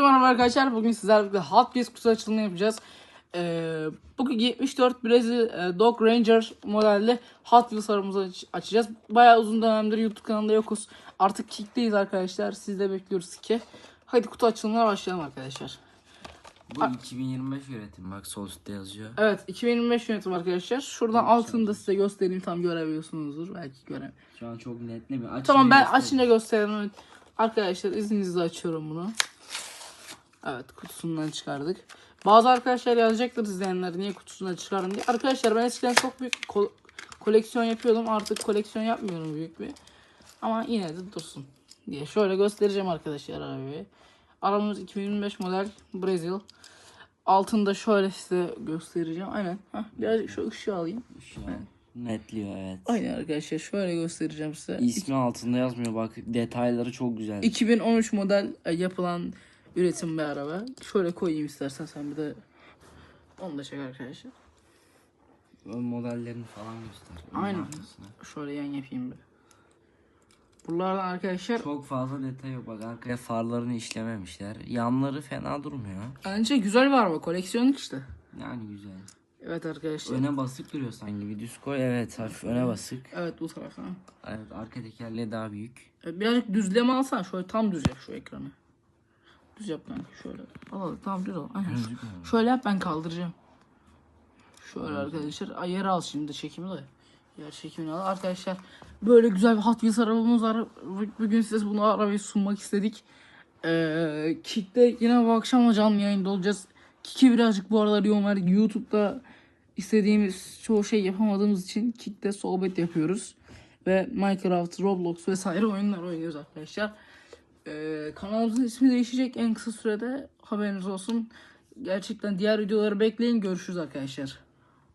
Hepinize merhaba arkadaşlar. Bugün sizlerle birlikte Hot Wheels kutu açılımı yapacağız. Ee, bugün 74 Brezil e, Dog Ranger modelli Hot Wheels arabamızı aç- açacağız. Bayağı uzun dönemdir YouTube kanalında yokuz. Artık Kick'teyiz arkadaşlar. Siz de bekliyoruz ki. Hadi kutu açılımına başlayalım arkadaşlar. Bu 2025 üretim bak sol üstte yazıyor. Evet 2025 yönetim arkadaşlar. Şuradan altını da size göstereyim tam görebiliyorsunuzdur. Belki göremiyorum. Şu an çok netlemiyor. Aç Tamam bir ben açınca gösterelim. Evet. Arkadaşlar izninizle açıyorum bunu. Evet kutusundan çıkardık. Bazı arkadaşlar yazacaktır izleyenler niye kutusundan çıkardın diye. Arkadaşlar ben eskiden çok büyük ko- koleksiyon yapıyordum. Artık koleksiyon yapmıyorum büyük bir. Ama yine de dursun diye. Şöyle göstereceğim arkadaşlar arabayı. Arabamız 2025 model Brazil. Altında şöyle size göstereceğim. Aynen. Heh, birazcık şu ışığı alayım. An netliyor evet. Aynen arkadaşlar şöyle göstereceğim size. İsmi altında yazmıyor bak detayları çok güzel. 2013 model e, yapılan üretim bir araba. Şöyle koyayım istersen sen bir de onu da çek arkadaşlar. Ön modellerini falan göster. Aynen. arkasına. Şöyle yan yapayım bir. Buralardan arkadaşlar Çok fazla detay yok bak arkaya farlarını işlememişler. Yanları fena durmuyor. bence güzel bir araba koleksiyonluk işte. Yani güzel. Evet arkadaşlar. Öne basık duruyor sanki bir düz koy. Evet hafif öne basık. Evet bu taraftan. Evet arka tekerleği daha büyük. Evet, birazcık düzleme alsan şöyle tam düz yap şu ekranı. Düz yap kanka şöyle. Al al tam düz al. Aynen. Şöyle yap ben kaldıracağım. Şöyle arkadaşlar. Ay, yer al şimdi çekimi de. Yer çekimini al. Arkadaşlar böyle güzel bir Hot Wheels arabamız var. Bugün size bunu arabayı sunmak istedik. Ee, Kick'te yine bu akşam da canlı yayında olacağız. Kick'i birazcık bu aralar yoğun verdik. YouTube'da istediğimiz çoğu şey yapamadığımız için Kick'te sohbet yapıyoruz. Ve Minecraft, Roblox vesaire oyunlar oynuyoruz arkadaşlar. Ee, kanalımızın ismi değişecek en kısa sürede haberiniz olsun. Gerçekten diğer videoları bekleyin. Görüşürüz arkadaşlar.